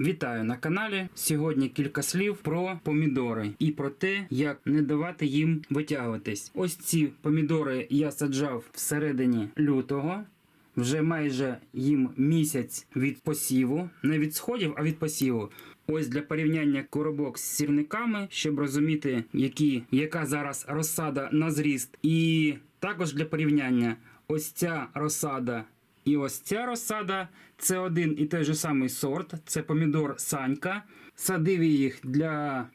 Вітаю на каналі. Сьогодні кілька слів про помідори і про те, як не давати їм витягуватись. Ось ці помідори я саджав всередині лютого. Вже майже їм місяць від посіву, не від сходів, а від посіву. Ось для порівняння коробок з сірниками, щоб розуміти, які, яка зараз розсада на зріст. І також для порівняння, ось ця розсада і ось ця розсада це один і той же самий сорт, це помідор Санька. Садив їх для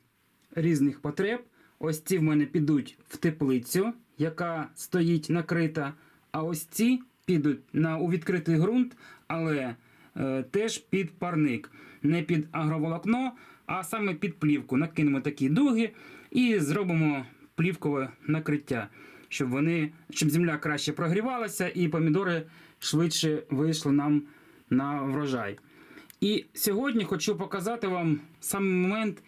різних потреб. Ось ці в мене підуть в теплицю, яка стоїть накрита. А ось ці підуть на, у відкритий ґрунт, але е, теж під парник. Не під агроволокно, а саме під плівку. Накинемо такі дуги і зробимо плівкове накриття, щоб вони, щоб земля краще прогрівалася і помідори швидше вийшли нам на врожай. І сьогодні хочу показати вам саме момент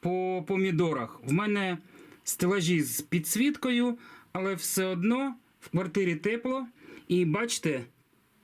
по помідорах. В мене стелажі з підсвіткою, але все одно в квартирі тепло. І бачите,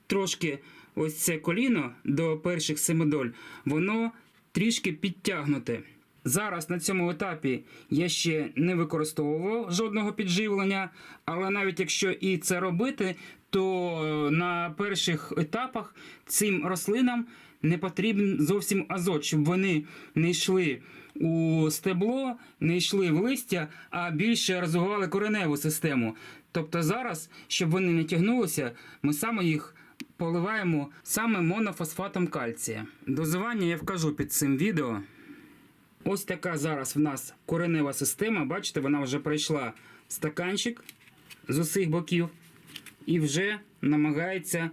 трошки ось це коліно до перших семидоль, воно трішки підтягнуте. Зараз на цьому етапі я ще не використовував жодного підживлення, але навіть якщо і це робити, то е, на перших етапах цим рослинам не потрібен зовсім азот, щоб вони не йшли у стебло, не йшли в листя, а більше розвивали кореневу систему. Тобто зараз, щоб вони не тягнулися, ми саме їх поливаємо саме монофосфатом кальція. Дозування я вкажу під цим відео. Ось така зараз в нас коренева система. Бачите, вона вже пройшла стаканчик з усіх боків і вже намагається е,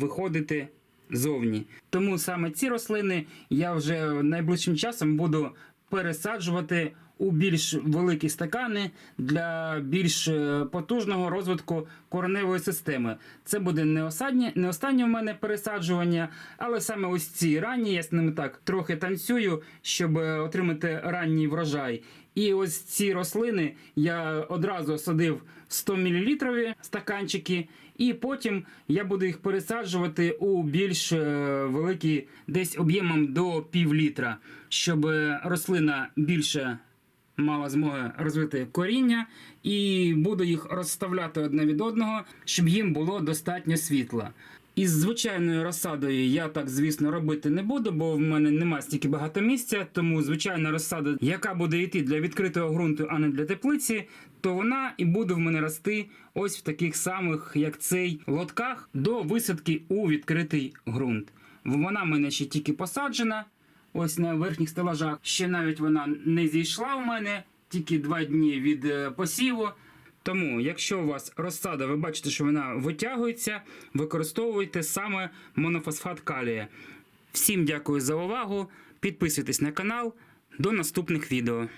виходити зовні. Тому саме ці рослини я вже найближчим часом буду пересаджувати у більш великі стакани для більш е, потужного розвитку кореневої системи. Це буде не останнє, не останнє в мене пересаджування, але саме ось ці ранні, я з ними так трохи танцюю, щоб е, отримати ранній врожай. І ось ці рослини я одразу садив 100 мл стаканчики, і потім я буду їх пересаджувати у більш е, великі, десь об'ємом до пів літра, щоб рослина більше мала змоги розвити коріння, і буду їх розставляти одне від одного, щоб їм було достатньо світла. Із звичайною розсадою я так, звісно, робити не буду, бо в мене немає стільки багато місця. Тому звичайна розсада, яка буде йти для відкритого ґрунту, а не для теплиці, то вона і буде в мене рости ось в таких самих, як цей лотках, до висадки у відкритий ґрунт. Вона в мене ще тільки посаджена, ось на верхніх стелажах. Ще навіть вона не зійшла в мене, тільки два дні від е, посіву. Тому, якщо у вас розсада, ви бачите, що вона витягується, використовуйте саме монофосфат калія. Всім дякую за увагу. Підписуйтесь на канал. До наступних відео.